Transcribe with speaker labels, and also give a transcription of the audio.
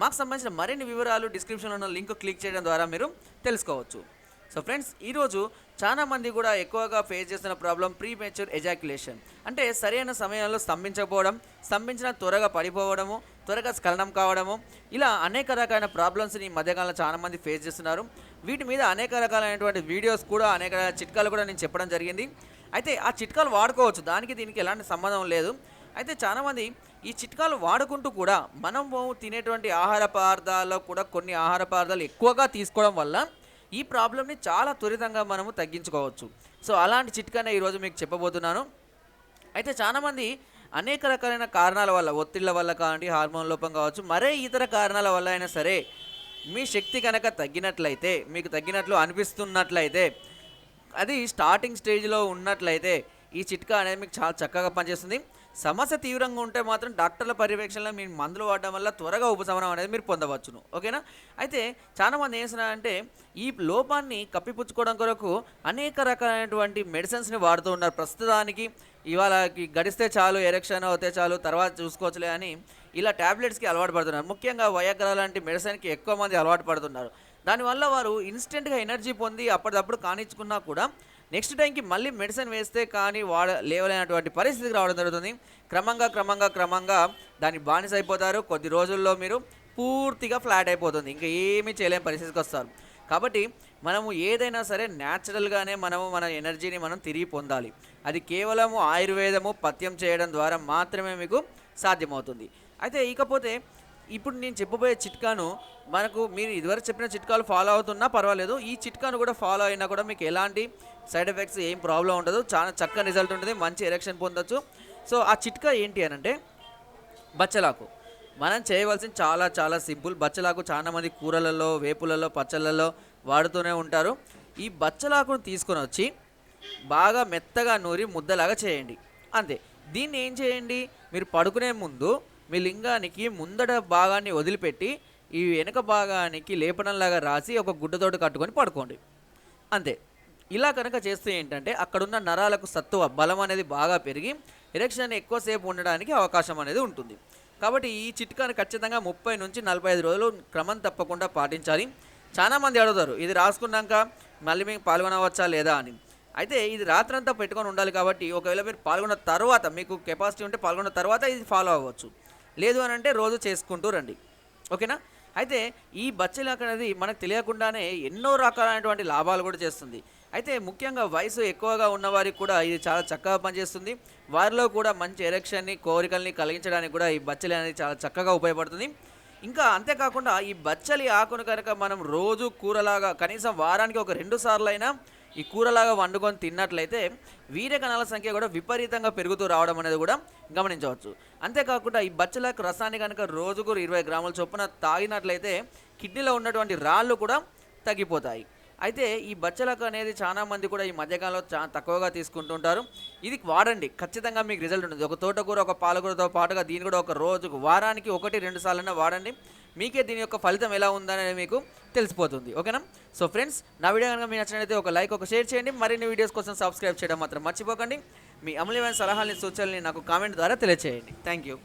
Speaker 1: మాకు సంబంధించిన మరిన్ని వివరాలు డిస్క్రిప్షన్లో ఉన్న లింక్ క్లిక్ చేయడం ద్వారా మీరు తెలుసుకోవచ్చు. సో ఫ్రెండ్స్ ఈరోజు చాలా మంది కూడా ఎక్కువగా ఫేస్ చేస్తున్న ప్రాబ్లం ప్రీ మెచ్యూర్ ఎజాక్యులేషన్ అంటే సరైన సమయంలో స్తంభించకపోవడం స్తంభించిన త్వరగా పడిపోవడము త్వరగా స్ఖలనం కావడము ఇలా అనేక రకాలైన ప్రాబ్లమ్స్ని ఈ మధ్యకాలంలో చాలా మంది ఫేస్ చేస్తున్నారు. వీటి మీద అనేక రకాలైనటువంటి వీడియోస్ కూడా అనేక చిట్కాలు కూడా నేను చెప్పడం జరిగింది. అయితే ఆ చిట్కాలు వాడుకోవచ్చు. దానికి దీనికి ఎలాంటి సంబంధం లేదు. అయితే చాలామంది ఈ చిట్కాలు వాడుకుంటూ కూడా మనము తినేటువంటి ఆహార పదార్థాల్లో కూడా కొన్ని ఆహార పదార్థాలు ఎక్కువగా తీసుకోవడం వల్ల ఈ ప్రాబ్లమ్ని చాలా త్వరితంగా మనము తగ్గించుకోవచ్చు. సో అలాంటి చిట్కానే ఈరోజు మీకు చెప్పబోతున్నాను. అయితే చాలామంది అనేక రకాలైన కారణాల వల్ల ఒత్తిళ్ళ వల్ల కావండి హార్మోన్ లోపం కావచ్చు మరే ఇతర కారణాల వల్ల అయినా సరే మీ శక్తి కనుక తగ్గినట్లయితే మీకు తగ్గినట్లు అనిపిస్తున్నట్లయితే అది స్టార్టింగ్ స్టేజ్లో ఉన్నట్లయితే ఈ చిట్కా అనేది మీకు చాలా చక్కగా పనిచేస్తుంది. సమస్య తీవ్రంగా ఉంటే మాత్రం డాక్టర్ల పర్యవేక్షణలో మీ మందులు వాడడం వల్ల త్వరగా ఉపశమనం అనేది మీరు పొందవచ్చును. ఓకేనా? అయితే చాలామంది ఏం చేస్తున్నారంటే ఈ లోపాన్ని కప్పిపుచ్చుకోవడం కొరకు అనేక రకాలైనటువంటి మెడిసిన్స్ని వాడుతూ ఉన్నారు. ప్రస్తుతానికి ఇవాళకి గడిస్తే చాలు ఎరెక్షన్ అవుతే చాలు తర్వాత చూసుకోవచ్చులే అని ఇలా ట్యాబ్లెట్స్కి అలవాటు పడుతున్నారు. ముఖ్యంగా వయగ్ర లాంటి మెడిసిన్కి ఎక్కువ మంది అలవాటు పడుతున్నారు. దానివల్ల వారు ఇన్స్టెంట్గా ఎనర్జీ పొంది అప్పటిదప్పుడు కానిచ్చుకున్నా కూడా నెక్స్ట్ టైంకి మళ్ళీ మెడిసిన్ వేస్తే కానీ వాడ లేవలేనటువంటి పరిస్థితికి రావడం జరుగుతుంది. క్రమంగా క్రమంగా క్రమంగా దాన్ని బానిస అయిపోతారు. కొద్ది రోజుల్లో మీరు పూర్తిగా ఫ్లాట్ అయిపోతుంది. ఇంకా ఏమీ చేయలేని పరిస్థితికి వస్తారు. కాబట్టి మనము ఏదైనా సరే న్యాచురల్గానే మనము మన ఎనర్జీని మనం తిరిగి పొందాలి. అది కేవలము ఆయుర్వేదము పథ్యం చేయడం ద్వారా మాత్రమే మీకు సాధ్యమవుతుంది. అయితే ఇకపోతే ఇప్పుడు నేను చెప్పబోయే చిట్కాను మనకు మీరు ఇదివరకు చెప్పిన చిట్కాలు ఫాలో అవుతున్నా పర్వాలేదు. ఈ చిట్కాను కూడా ఫాలో అయినా కూడా మీకు ఎలాంటి సైడ్ ఎఫెక్ట్స్ ఏం ప్రాబ్లం ఉండదు. చాలా చక్కని రిజల్ట్ ఉంటుంది. మంచి ఎరెక్షన్ పొందొచ్చు. సో ఆ చిట్కా ఏంటి అని అంటే బచ్చలాకు. మనం చేయవలసింది చాలా చాలా సింపుల్ బచ్చలాకు చాలామంది కూరలలో వేపులలో పచ్చళ్ళలో వాడుతూనే ఉంటారు. ఈ బచ్చలాకును తీసుకొని వచ్చి బాగా మెత్తగా నూరి ముద్దలాగా చేయండి. అంతే. దీన్ని ఏం చేయండి? మీరు పడుకునే ముందు మీ లింగానికి ముందట భాగాన్ని వదిలిపెట్టి ఈ వెనుక భాగానికి లేపనంలాగా రాసి ఒక గుడ్డతోటి కట్టుకొని పడుకోండి. అంతే. ఇలా కనుక చేస్తే ఏంటంటే అక్కడున్న నరాలకు సత్తువ బలం అనేది బాగా పెరిగి ఎరెక్షన్ ఎక్కువసేపు ఉండడానికి అవకాశం అనేది ఉంటుంది. కాబట్టి ఈ చిట్కాను ఖచ్చితంగా ముప్పై నుంచి నలభై ఐదు రోజులు క్రమం తప్పకుండా పాటించాలి. చాలామంది అడుగుతారు ఇది రాసుకున్నాక మళ్ళీ మీకు పాల్గొనవచ్చా లేదా అని. అయితే ఇది రాత్రంతా పెట్టుకొని ఉండాలి కాబట్టి ఒకవేళ మీరు పాల్గొన్న తర్వాత మీకు కెపాసిటీ ఉంటే పాల్గొన్న తర్వాత ఇది ఫాలో అవ్వచ్చు. లేదు అని అంటే రోజు చేసుకుంటూ రండి. ఓకేనా? అయితే ఈ బచ్చలాక్ అనేది మనకు తెలియకుండానే ఎన్నో రకాలైనటువంటి లాభాలు కూడా చేస్తుంది. అయితే ముఖ్యంగా వయసు ఎక్కువగా ఉన్నవారికి కూడా ఇది చాలా చక్కగా పనిచేస్తుంది. వారిలో కూడా మంచి ఎరెక్షన్ని కోరికల్ని కలిగించడానికి కూడా ఈ బచ్చలి అనేది చాలా చక్కగా ఉపయోగపడుతుంది. ఇంకా అంతేకాకుండా ఈ బచ్చలి ఆకును కనుక మనం రోజు కూరలాగా కనీసం వారానికి ఒక రెండు సార్లు అయినా ఈ కూరలాగా వండుకొని తిన్నట్లయితే వీర్య కణాల సంఖ్య కూడా విపరీతంగా పెరుగుతూ రావడం అనేది కూడా గమనించవచ్చు. అంతేకాకుండా ఈ బచ్చలకు రసాన్ని కనుక రోజుకు ఇరవై గ్రాముల చొప్పున తాగినట్లయితే కిడ్నీలో ఉన్నటువంటి రాళ్ళు కూడా తగ్గిపోతాయి. అయితే ఈ బచ్చలకు అనేది చాలా మంది కూడా ఈ మధ్యకాలంలో చాలా తక్కువగా తీసుకుంటుంటారు. ఇది వాడండి. ఖచ్చితంగా మీకు రిజల్ట్ ఉంటుంది. ఒక తోటకూర ఒక పాలకూరతో పాటుగా దీన్ని కూడా ఒక రోజుకు వారానికి ఒకటి రెండు సార్లైనా వాడండి. మీకే దీని యొక్క ఫలితం ఎలా ఉందనేది మీకు తెలిసిపోతుంది. ఓకేనా? సో ఫ్రెండ్స్ నా వీడియో కనుక మీకు నచ్చినట్లయితే ఒక లైక్ ఒక షేర్ చేయండి. మరిన్ని వీడియోస్ కోసం సబ్స్క్రైబ్ చేయడం మాత్రం మర్చిపోకండి. మీ అమూల్యమైన సలహాలని సూచనల్ని నాకు కామెంట్ ద్వారా తెలియచేయండి. Thank you.